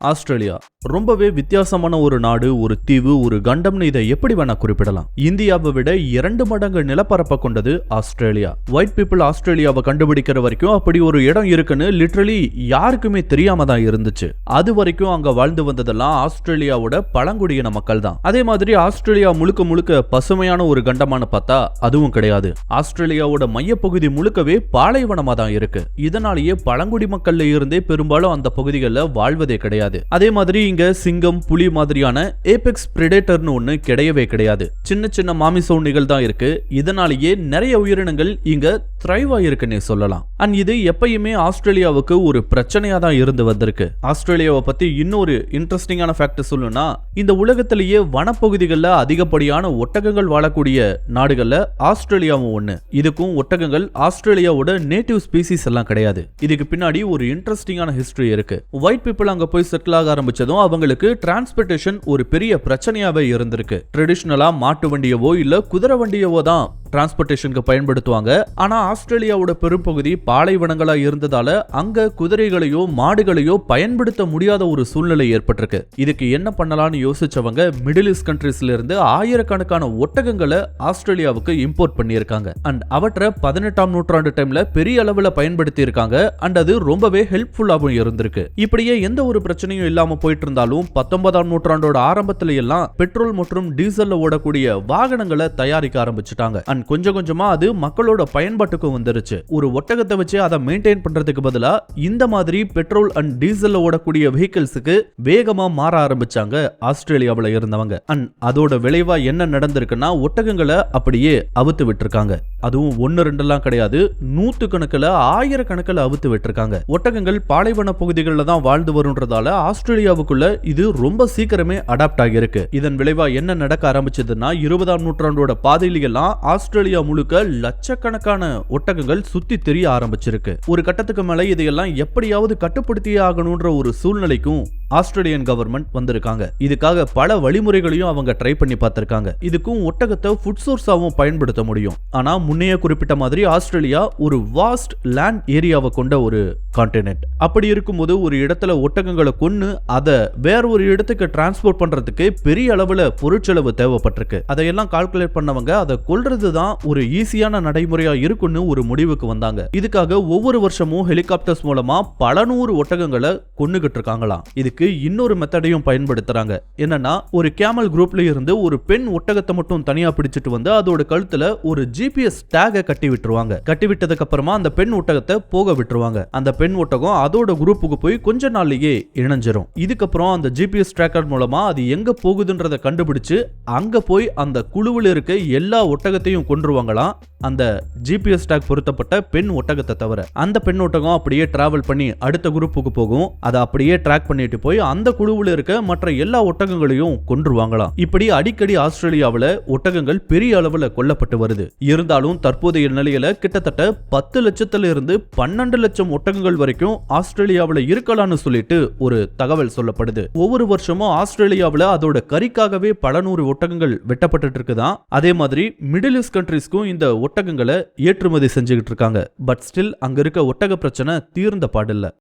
Australia. ரொம்பவே வித்தியாசமான ஒரு நாடு ஒரு தீவு ஒரு கண்டம்னு இதை எப்படி வேணா குறிப்பிடலாம். இந்தியாவை விட இரண்டு மடங்கு நிலப்பரப்பை கொண்டது ஆஸ்திரேலியா. ஒயிட் பீப்புள் ஆஸ்திரேலியாவை கண்டுபிடிக்கிற வரைக்கும் அப்படி ஒரு இடம் இருக்குன்னு லிட்ரலி யாருக்குமே தெரியாம தான் இருந்துச்சு. அது வரைக்கும் அங்க வாழ்ந்து வந்ததெல்லாம் ஆஸ்திரேலியாவோட பழங்குடியின மக்கள் தான். அதே மாதிரி ஆஸ்திரேலியா முழுக்க முழுக்க பசுமையான ஒரு கண்டமான பார்த்தா அதுவும் கிடையாது. ஆஸ்திரேலியாவோட மையப்பகுதி முழுக்கவே பாலைவனமா தான் இருக்கு. இதனாலேயே பழங்குடி மக்கள்ல இருந்தே பெரும்பாலும் அந்த பகுதிகளில் வாழ்வதே கிடையாது. அதே மாதிரி இங்க சிங்கம் புலி மாதிரியான ஏபெக்ஸ் பிரிடேட்டர்னு ஒண்ணு கிடையவே கிடையாது. சின்ன சின்ன மாமிச உண்ணிகள் தான் இருக்கு. இதனாலேயே நிறைய உயிரினங்கள் இங்க த்ரைவ் ஆயிருக்குன்னே சொல்லலாம். அண்ட் இது எப்பயுமே ஆஸ்திரேலியாவுக்கு ஒரு பிரச்சனையா தான் இருந்து வந்திருக்கு. ஆஸ்திரேலியாவை பத்தி இன்னொரு இன்ட்ரெஸ்டிங்கான ஃபேக்ட் சொல்லணும்னா இந்த உலகத்திலேயே வனப்பகுதிகளில் அதிகப்படியான ஒட்டகங்கள் வாழக்கூடிய நாடுகள்ல ஆஸ்திரேலியாவும் ஒண்ணு. இதுக்கும் ஒட்டகங்கள் ஆஸ்திரேலியாவோட நேட்டிவ் ஸ்பீசிஸ் எல்லாம் கிடையாது. இதுக்கு பின்னாடி ஒரு இன்ட்ரெஸ்டிங்கான ஹிஸ்டரி இருக்கு. ஒயிட் பீப்புள் அங்க போய் செட்டில் ஆக ஆரம்பிச்சதும் அவங்களுக்கு டிரான்ஸ்போர்ட்டேஷன் ஒரு பெரிய பிரச்சனையாவே இருந்திருக்கு. ட்ரெடிஷ்னலா மாட்டு வண்டியவோ இல்ல குதிரை வண்டியவோ தான் டிரான்ஸ்போர்ட்டேஷனுக்கு பயன்படுத்துவாங்க. ஆனா ஆஸ்திரேலியாவோட பெரும்பகுதி பாலைவனங்களா இருந்ததால அங்க குதிரைகளையோ மாடுகளையோ பயன்படுத்த முடியாத ஒரு சூழ்நிலை ஏற்பட்டிருக்கு. இதுக்கு என்ன பண்ணலாம்னு யோசிச்சவங்க மிடில் ஈஸ்ட் கண்ட்ரீஸ்ல இருந்து ஆயிரக்கணக்கான ஒட்டகங்களை ஆஸ்திரேலியாவுக்கு இம்போர்ட் பண்ணியிருக்காங்க. அண்ட் அவற்றை பதினெட்டாம் நூற்றாண்டு டைம்ல பெரிய அளவுல பயன்படுத்தி இருக்காங்க அண்ட் அது ரொம்பவே ஹெல்ப்ஃபுல்லாகவும் இருந்திருக்கு. இப்படியே எந்த ஒரு பிரச்சனையும் இல்லாம போயிட்டு இருந்தாலும் பத்தொன்பதாம் நூற்றாண்டோட ஆரம்பத்துல எல்லாம் பெட்ரோல் மற்றும் டீசல்ல ஓடக்கூடிய வாகனங்களை தயாரிக்க ஆரம்பிச்சுட்டாங்க. அண்ட் கொஞ்சம் கொஞ்சமா அது மக்களோட பயன்பாட்டுக்கும் வந்துருச்சு. ஒரு ஒட்டகத்தை வச்சு அதை மெயின்டைன் பண்றதுக்கு பதிலா இந்த மாதிரி பெட்ரோல் அண்ட் டீசல்ல ஓடக்கூடிய வெஹிக்கிள்ஸுக்கு வேகமா மாற ஆரம்பிச்சாங்க ஆஸ்திரேலியாவுல இருந்தவங்க. அண்ட் அதோட விளைவா என்ன நடந்திருக்குன்னா ஒட்டகங்களை அப்படியே அவுத்து விட்டுருக்காங்க. அதுவும் ஒன்று ரெண்டெல்லாம் கிடையாது. நூத்து கணக்கில் ஆயிரக்கணக்கில் அவுத்து விட்டுருக்காங்க. ஒட்டகங்கள் பாலைவன பகுதிகளில் தான் வாழ்ந்து வருன்றதால ஆஸ்திரேலியாவுக்குள்ள இது ரொம்ப சீக்கிரமே அடாப்ட் ஆகியிருக்கு. இதன் விளைவா என்ன நடக்க ஆரம்பிச்சதுன்னா இருபதாம் நூற்றாண்டோட பாதையிலெல்லாம் ஆஸ்திரேலியா முழுக்க லட்சக்கணக்கான ஒட்டகங்கள் சுத்தி தெரிய ஆரம்பிச்சிருக்கு. ஒரு கட்டத்துக்கு மேல இதையெல்லாம் எப்படியாவது கட்டுப்படுத்தியே ஆகணும்ன்ற ஒரு சூழ்நிலைக்கும் ஆஸ்திரேலியன் கவர்மெண்ட் வந்திருக்காங்க. இதுக்காக பல வழிமுறைகளையும் அவங்க ட்ரை பண்ணி பார்த்திருக்காங்க. இதுக்கும் ஒட்டகத்தை ஃபுட் சோர்ஸாகவும் பயன்படுத்த முடியும். ஆனா முன்னையே குறிப்பிட்ட மாதிரி ஆஸ்திரேலியா ஒரு வாஸ்ட் லேண்ட் ஏரியாவை கொண்ட ஒரு கான்டினென்ட் அப்படி இருக்கும்போது ஒரு இடத்துல ஒட்டகங்களை கொன்று அதை வேற ஒரு இடத்துக்கு டிரான்ஸ்போர்ட் பண்றதுக்கு பெரிய அளவுல பொருட்செலவு தேவைப்பட்டிருக்கு. அதையெல்லாம் கால்குலேட் பண்ணவங்க அதை கொல்றது தான் ஒரு ஈஸியான நடைமுறையா இருக்குன்னு ஒரு முடிவுக்கு வந்தாங்க. இதுக்காக ஒவ்வொரு வருஷமும் ஹெலிகாப்டர்ஸ் மூலமா பல நூறு ஒட்டகங்களை கொண்டுகிட்டு இருக்காங்களாம். இதுக்கு இன்னொரு மெத்தடையும் பயன்படுத்துறாங்க. என்னன்னா ஒரு கேமல் குரூப்ல இருந்து ஒரு பெண் ஒட்டகத்தை மட்டும் தனியா பிடிச்சிட்டு வந்து அதோட கழுத்துல ஒரு ஜிபிஎஸ் டேக கட்டி விட்டுருவாங்க. கட்டி விட்டதுக்கு அப்புறமா அந்த பெண் ஒட்டகத்தை போக விட்டுருவாங்க. அந்த பெண் ஒட்டகம் அதோட குரூப்புக்கு போய் கொஞ்ச நாள்லயே இணைஞ்சிரும். இதுக்கப்புறம் அந்த ஜிபிஎஸ் ட்ராக்கர் மூலமா அது எங்க போகுதுன்றத கண்டுபிடிச்சு அங்க போய் அந்த குழுவில் இருக்க எல்லா ஒட்டகத்தையும் கொன்றுவாங்களாம் அந்த ஜிபிஎஸ் டேக் பொருத்தப்பட்ட பெண் ஒட்டகத்தை தவிர. அந்த பெண் ஒட்டகம் அப்படியே டிராவல் பண்ணி அடுத்த குரூப்புக்கு போகும். அதை அப்படியே ட்ராக் பண்ணிட்டு போய் அந்த குழுவில் இருக்க மற்ற எல்லா ஒட்டகங்களையும் கொன்றுவாங்களாம் இப்படி அடிக்கடி ஆஸ்திரேலியாவில் ஒட்டகங்கள் பெரிய அளவில் கொல்லப்பட்டு வருது. இருந்தாலும் தற்போதைய நிலையில கிட்டத்தட்ட பத்து லட்சத்துல இருந்து பன்னெண்டு லட்சம் ஒட்டகங்கள் வரைக்கும் ஆஸ்திரேலியாவில் இருக்கலாம்னு சொல்லிட்டு ஒரு தகவல் சொல்லப்படுது. ஒவ்வொரு வருஷமும் ஆஸ்திரேலியாவில் அதோட கறிக்காகவே பல நூறு ஒட்டகங்கள் வெட்டப்பட்டு இருக்குதான். அதே மாதிரி மிடில் ஈஸ்ட் கண்ட்ரீஸ்க்கும் இந்த ஒட்டகங்களை ஏற்றுமதி செஞ்சுக்கிட்டு இருக்காங்க. பட் ஸ்டில் அங்க இருக்க ஒட்டக பிரச்சனை தீர்ந்த பாடில்லை.